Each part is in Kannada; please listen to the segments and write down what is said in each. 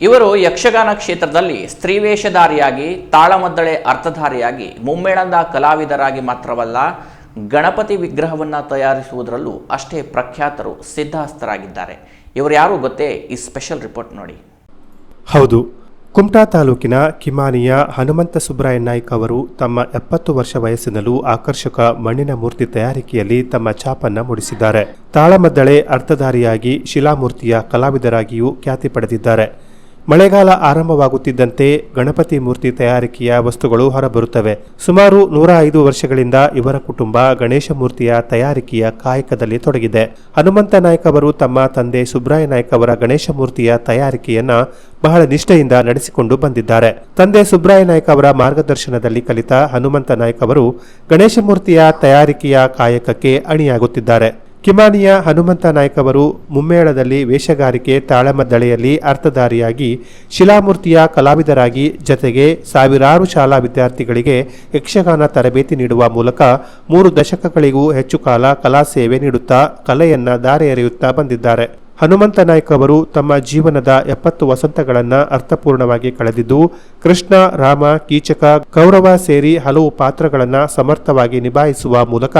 ಇವರು ಯಕ್ಷಗಾನ ಕ್ಷೇತ್ರದಲ್ಲಿ ಸ್ತ್ರೀವೇಷಧಾರಿಯಾಗಿ ತಾಳಮದ್ದಳೆ ಅರ್ಥಧಾರಿಯಾಗಿ, ಮುಮ್ಮೇಳದ ಕಲಾವಿದರಾಗಿ ಮಾತ್ರವಲ್ಲ, ಗಣಪತಿ ವಿಗ್ರಹವನ್ನು ತಯಾರಿಸುವುದರಲ್ಲೂ ಅಷ್ಟೇ ಪ್ರಖ್ಯಾತರು ಸಿದ್ಧಹಸ್ತರಾಗಿದ್ದಾರೆ. ಇವರು ಯಾರು ಗೊತ್ತೇ? ಈ ಸ್ಪೆಷಲ್ ರಿಪೋರ್ಟ್ ನೋಡಿ. ಹೌದು. ಕುಮಟಾ ತಾಲೂಕಿನ ಕಿಮಾನಿಯ ಹನುಮಂತ ಸುಬ್ರಾಯ ನಾಯ್ಕ ಅವರು ತಮ್ಮ ಎಪ್ಪತ್ತು ವರ್ಷ ವಯಸ್ಸಿನಲ್ಲೂ ಆಕರ್ಷಕ ಮಣ್ಣಿನ ಮೂರ್ತಿ ತಯಾರಿಕೆಯಲ್ಲಿ ತಮ್ಮ ಛಾಪನ್ನು ಮೂಡಿಸಿದ್ದಾರೆ. ತಾಳಮದ್ದಳೆ ಅರ್ಥಧಾರಿಯಾಗಿ ಶಿಲಾಮೂರ್ತಿಯ ಕಲಾವಿದರಾಗಿಯೂ ಖ್ಯಾತಿ ಪಡೆದಿದ್ದಾರೆ. ಮಳೆಗಾಲ ಆರಂಭವಾಗುತ್ತಿದ್ದಂತೆ ಗಣಪತಿ ಮೂರ್ತಿ ತಯಾರಿಕೆಯ ವಸ್ತುಗಳು ಹೊರಬರುತ್ತವೆ. ಸುಮಾರು ನೂರ ಐದು ವರ್ಷಗಳಿಂದ ಇವರ ಕುಟುಂಬ ಗಣೇಶ ಮೂರ್ತಿಯ ತಯಾರಿಕೆಯ ಕಾಯಕದಲ್ಲಿ ತೊಡಗಿದೆ. ಹನುಮಂತ ನಾಯಕ್ ಅವರು ತಮ್ಮ ತಂದೆ ಸುಬ್ರಾಯ ನಾಯ್ಕ ಅವರ ಗಣೇಶ ಮೂರ್ತಿಯ ತಯಾರಿಕೆಯನ್ನ ಬಹಳ ನಿಷ್ಠೆಯಿಂದ ನಡೆಸಿಕೊಂಡು ಬಂದಿದ್ದಾರೆ. ತಂದೆ ಸುಬ್ರಾಯ ನಾಯ್ಕ ಅವರ ಮಾರ್ಗದರ್ಶನದಲ್ಲಿ ಕಲಿತ ಹನುಮಂತ ನಾಯ್ಕ ಅವರು ಗಣೇಶ ಮೂರ್ತಿಯ ತಯಾರಿಕೆಯ ಕಾಯಕಕ್ಕೆ ಅಣಿಯಾಗುತ್ತಿದ್ದಾರೆ. ಕಿಮಾನಿಯ ಹನುಮಂತ ನಾಯ್ಕ ಅವರು ಮುಮ್ಮೇಳದಲ್ಲಿ ವೇಷಗಾರಿಕೆ ತಾಳಮದ್ದಳೆಯಲ್ಲಿ ಅರ್ಥಧಾರಿಯಾಗಿ ಶಿಲಾಮೂರ್ತಿಯ ಕಲಾವಿದರಾಗಿ ಜತೆಗೆ ಸಾವಿರಾರು ಶಾಲಾ ವಿದ್ಯಾರ್ಥಿಗಳಿಗೆ ಯಕ್ಷಗಾನ ತರಬೇತಿ ನೀಡುವ ಮೂಲಕ ಮೂರು ದಶಕಗಳಿಗೂ ಹೆಚ್ಚು ಕಾಲ ಕಲಾ ಸೇವೆ ನೀಡುತ್ತಾ ಕಲೆಯನ್ನ ದಾರೆ ಎರೆಯುತ್ತಾ ಬಂದಿದ್ದಾರೆ. ಹನುಮಂತ ನಾಯ್ಕ ಅವರು ತಮ್ಮ ಜೀವನದ ಎಪ್ಪತ್ತು ವಸಂತಗಳನ್ನು ಅರ್ಥಪೂರ್ಣವಾಗಿ ಕಳೆದಿದ್ದು, ಕೃಷ್ಣ, ರಾಮ, ಕೀಚಕ ಗೌರವ ಸೇರಿ ಹಲವು ಪಾತ್ರಗಳನ್ನು ಸಮರ್ಥವಾಗಿ ನಿಭಾಯಿಸುವ ಮೂಲಕ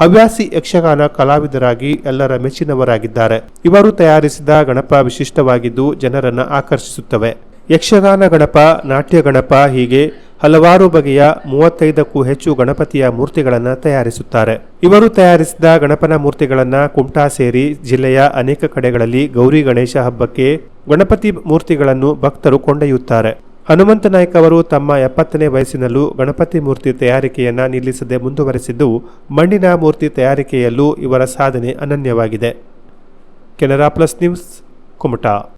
ಹವ್ಯಾಸಿ ಯಕ್ಷಗಾನ ಕಲಾವಿದರಾಗಿ ಎಲ್ಲರ ಮೆಚ್ಚಿನವರಾಗಿದ್ದಾರೆ. ಇವರು ತಯಾರಿಸಿದ ಗಣಪ ವಿಶಿಷ್ಟವಾಗಿದ್ದು ಜನರನ್ನು ಆಕರ್ಷಿಸುತ್ತವೆ. ಯಕ್ಷಗಾನ ಗಣಪ, ನಾಟ್ಯ ಗಣಪ ಹೀಗೆ ಹಲವಾರು ಬಗೆಯ ಮೂವತ್ತೈದಕ್ಕೂ ಹೆಚ್ಚು ಗಣಪತಿಯ ಮೂರ್ತಿಗಳನ್ನು ತಯಾರಿಸುತ್ತಾರೆ. ಇವರು ತಯಾರಿಸಿದ ಗಣಪನ ಮೂರ್ತಿಗಳನ್ನು ಕುಮಟಾ ಸೇರಿ ಜಿಲ್ಲೆಯ ಅನೇಕ ಕಡೆಗಳಲ್ಲಿ ಗೌರಿ ಗಣೇಶ ಹಬ್ಬಕ್ಕೆ ಗಣಪತಿ ಮೂರ್ತಿಗಳನ್ನು ಭಕ್ತರು ಕೊಂಡೊಯ್ಯುತ್ತಾರೆ. ಹನುಮಂತ ನಾಯ್ಕ ಅವರು ತಮ್ಮ ಎಪ್ಪತ್ತನೇ ವಯಸ್ಸಿನಲ್ಲೂ ಗಣಪತಿ ಮೂರ್ತಿ ತಯಾರಿಕೆಯನ್ನ ನಿಲ್ಲಿಸದೆ ಮುಂದುವರೆಸಿದ್ದು, ಮಣ್ಣಿನ ಮೂರ್ತಿ ತಯಾರಿಕೆಯಲ್ಲೂ ಇವರ ಸಾಧನೆ ಅನನ್ಯವಾಗಿದೆ. Canara plus news, Kumta.